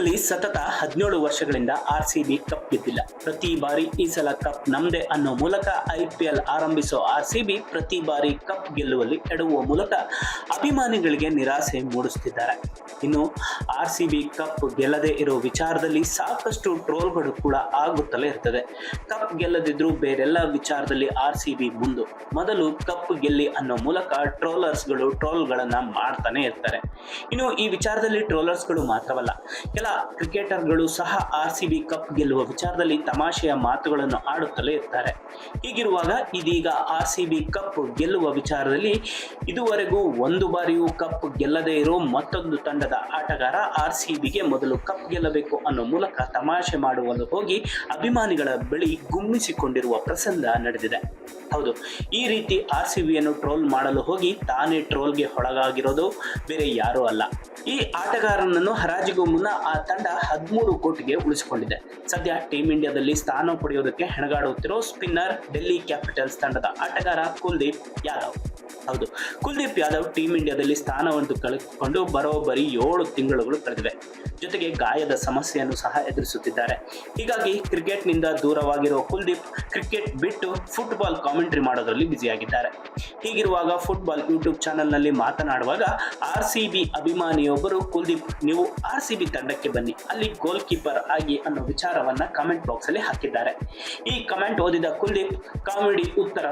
ನಲ್ಲಿ ಸತತ ಹದಿನೇಳು ವರ್ಷಗಳಿಂದ ಆರ್ ಸಿ ಬಿ ಕಪ್ ಗೆದ್ದಿಲ್ಲ. ಪ್ರತಿ ಬಾರಿ ಈ ಸಲ ಕಪ್ ನಮ್ದೆ ಅನ್ನೋ ಮೂಲಕ ಐ ಪಿ ಎಲ್ ಆರಂಭಿಸೋ ಆರ್ ಸಿ ಬಿ ಪ್ರತಿ ಬಾರಿ ಕಪ್ ಗೆಲ್ಲುವಲ್ಲಿ ಎಡವುವ ಮೂಲಕ ಅಭಿಮಾನಿಗಳಿಗೆ ನಿರಾಸೆ ಮೂಡಿಸುತ್ತಿದ್ದಾರೆ. ಇನ್ನು ಆರ್ ಸಿ ಕಪ್ ಗೆಲ್ಲದೆ ಇರೋ ವಿಚಾರದಲ್ಲಿ ಸಾಕಷ್ಟು ಟ್ರೋಲ್ಗಳು ಕೂಡ ಆಗುತ್ತಲೇ ಇರ್ತದೆ. ಕಪ್ ಗೆಲ್ಲದಿದ್ರು ಬೇರೆಲ್ಲ ವಿಚಾರದಲ್ಲಿ ಆರ್ ಸಿ ಬಿ ಮುಂದು. ಮೊದಲು ಕಪ್ ಗೆಲ್ಲಿ ಅನ್ನೋ ಮೂಲಕ ಟ್ರೋಲರ್ಸ್ಗಳು ಟ್ರೋಲ್ಗಳನ್ನ ಮಾಡ್ತಾನೆ ಇರ್ತಾರೆ. ಇನ್ನು ಈ ವಿಚಾರದಲ್ಲಿ ಟ್ರೋಲರ್ಸ್ಗಳು ಮಾತ್ರವಲ್ಲ, ಕೆಲ ಕ್ರಿಕೆಟರ್ಗಳು ಸಹ ಆರ್ ಸಿ ಬಿ ಕಪ್ ಗೆಲ್ಲುವ ವಿಚಾರದಲ್ಲಿ ತಮಾಷೆಯ ಮಾತುಗಳನ್ನು ಆಡುತ್ತಲೇ ಇರ್ತಾರೆ. ಹೀಗಿರುವಾಗ ಇದೀಗ ಆರ್ ಸಿ ಬಿ ಕಪ್ ಗೆಲ್ಲುವ ವಿಚಾರದಲ್ಲಿ ಇದುವರೆಗೂ ಒಂದು ಬಾರಿಯೂ ಕಪ್ ಗೆಲ್ಲದೇ ಇರೋ ಮತ್ತೊಂದು ತಂಡದ ಆಟಗಾರ ಆರ್ ಸಿ ಬಿಗೆ ಮೊದಲು ಕಪ್ ಗೆಲ್ಲಬೇಕು ಅನ್ನೋ ಮೂಲಕ ತಮಾಷೆ ಮಾಡುವಲು ಹೋಗಿ ಅಭಿಮಾನಿಗಳ ಬಳಿ ಗುಮ್ಮಿಸಿಕೊಂಡಿರುವ ಪ್ರಸಂಗ ನಡೆದಿದೆ. ಹೌದು, ಈ ರೀತಿ ಆರ್ ಸಿ ಬಿಯನ್ನು ಟ್ರೋಲ್ ಮಾಡಲು ಹೋಗಿ ತಾನೇ ಟ್ರೋಲ್ಗೆ ಒಳಗಾಗಿರೋದು ಬೇರೆ ಯಾರೂ ಅಲ್ಲ. ಈ ಆಟಗಾರನನ್ನು ಹರಾಜಿಗೂ ಮುನ್ನ ಆ ತಂಡ ಹದಿಮೂರು ಕೋಟಿಗೆ ಉಳಿಸಿಕೊಂಡಿದೆ. ಸದ್ಯ ಟೀಂ ಇಂಡಿಯಾದಲ್ಲಿ ಸ್ಥಾನ ಪಡೆಯೋದಕ್ಕೆ ಹೆಣಗಾಡುತ್ತಿರೋ ಸ್ಪಿನ್ನರ್ ಡೆಲ್ಲಿ ಕ್ಯಾಪಿಟಲ್ಸ್ ತಂಡದ ಆಟಗಾರ ಕುಲ್ದೀಪ್ ಯಾದವ್. ಹೌದು. ಕುಲ್ದೀಪ್ ಯಾದವ್ ಟೀಂ ಇಂಡಿಯಾದಲ್ಲಿ ಸ್ಥಾನವನ್ನು ಕಳೆದುಕೊಂಡು ಬರೋಬ್ಬರಿ ಏಳು ತಿಂಗಳುಗಳು ಕಳೆದಿವೆ. ಜೊತೆಗೆ ಗಾಯದ ಸಮಸ್ಯೆಯನ್ನು ಸಹ ಎದುರಿಸುತ್ತಿದ್ದಾರೆ. ಹೀಗಾಗಿ ಕ್ರಿಕೆಟ್ನಿಂದ ದೂರವಾಗಿರುವ ಕುಲ್ದೀಪ್ ಕ್ರಿಕೆಟ್ ಬಿಟ್ಟು ಫುಟ್ಬಾಲ್ ಕಾಮೆಂಟ್ರಿ ಮಾಡೋದರಲ್ಲಿ ಬ್ಯುಸಿಯಾಗಿದ್ದಾರೆ. ಹೀಗಿರುವಾಗ ಫುಟ್ಬಾಲ್ ಯೂಟ್ಯೂಬ್ ಚಾನೆಲ್ನಲ್ಲಿ ಮಾತನಾಡುವಾಗ ಆರ್ ಸಿ ಬಿ ಅಭಿಮಾನಿಯೊಬ್ಬರು, ಕುಲ್ದೀಪ್, ನೀವು ಆರ್ ಸಿ ಬಿ ತಂಡಕ್ಕೆ ಬನ್ನಿ. ಅಲ್ಲಿ ಗೋಲ್ ಕೀಪರ್ ಆಗಿ ಅನ್ನೋ ವಿಚಾರವನ್ನ ಕಮೆಂಟ್ ಬಾಕ್ಸಲ್ಲಿ ಹಾಕಿದ್ದಾರೆ. ಈ ಕಮೆಂಟ್ ಓದಿದ ಕುಲ್ದೀಪ್, ಕಾಮಿಡಿ ಉತ್ತರ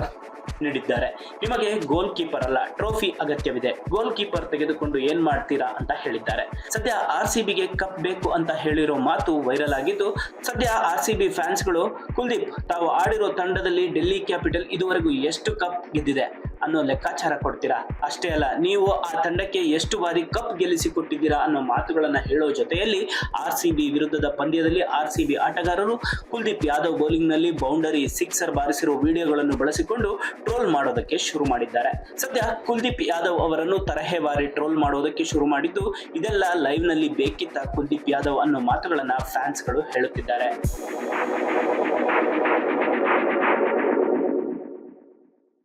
ನೀಡಿದ್ದಾರೆ. ನಿಮಗೆ ಗೋಲ್ ಕೀಪರ್ ಅಲ್ಲ ಟ್ರೋಫಿ ಅಗತ್ಯವಿದೆ. ಗೋಲ್ ಕೀಪರ್ ತೆಗೆದುಕೊಂಡು ಏನ್ ಮಾಡ್ತೀರಾ ಅಂತ ಹೇಳಿದ್ದಾರೆ. ಸದ್ಯ ಆರ್ ಸಿ ಬಿಗೆ ಕಪ್ ಬೇಕು ಅಂತ ಹೇಳಿರೋ ಮಾತು ವೈರಲ್ ಆಗಿದ್ದು, ಸದ್ಯ ಆರ್ ಸಿ ಬಿ ಫ್ಯಾನ್ಸ್ಗಳು ಕುಲ್ದೀಪ್, ತಾವು ಆಡಿರೋ ತಂಡದಲ್ಲಿ ಡೆಲ್ಲಿ ಕ್ಯಾಪಿಟಲ್ ಇದುವರೆಗೂ ಎಷ್ಟು ಕಪ್ ಗೆದ್ದಿದೆ? ಅನ್ನೋ ಲೆಕ್ಕಾಚಾರ ಕೊಡ್ತೀರಾ? ಅಷ್ಟೇ ಅಲ್ಲ, ನೀವು ಆ ತಂಡಕ್ಕೆ ಎಷ್ಟು ಬಾರಿ ಕಪ್ ಗೆಲ್ಲಿಸಿ ಕೊಟ್ಟಿದ್ದೀರಾ ಅನ್ನೋ ಮಾತುಗಳನ್ನು ಹೇಳೋ ಜೊತೆಯಲ್ಲಿ ಆರ್ ಸಿ ಬಿ ವಿರುದ್ಧದ ಪಂದ್ಯದಲ್ಲಿ ಆರ್ ಸಿ ಬಿ ಆಟಗಾರರು ಕುಲ್ದೀಪ್ ಯಾದವ್ ಬೌಲಿಂಗ್ನಲ್ಲಿ ಬೌಂಡರಿ ಸಿಕ್ಸರ್ ಬಾರಿಸಿರೋ ವಿಡಿಯೋಗಳನ್ನು ಬಳಸಿಕೊಂಡು ಟ್ರೋಲ್ ಮಾಡೋದಕ್ಕೆ ಶುರು ಮಾಡಿದ್ದಾರೆ. ಸದ್ಯ ಕುಲ್ದೀಪ್ ಯಾದವ್ ಅವರನ್ನು ತರಹೇವಾರಿ ಟ್ರೋಲ್ ಮಾಡೋದಕ್ಕೆ ಶುರು ಮಾಡಿದ್ದು, ಇದೆಲ್ಲ ಲೈವ್ನಲ್ಲಿ ಬೇಕಿತ್ತ ಕುಲ್ದೀಪ್ ಯಾದವ್ ಅನ್ನೋ ಮಾತುಗಳನ್ನು ಫ್ಯಾನ್ಸ್ಗಳು ಹೇಳುತ್ತಿದ್ದಾರೆ.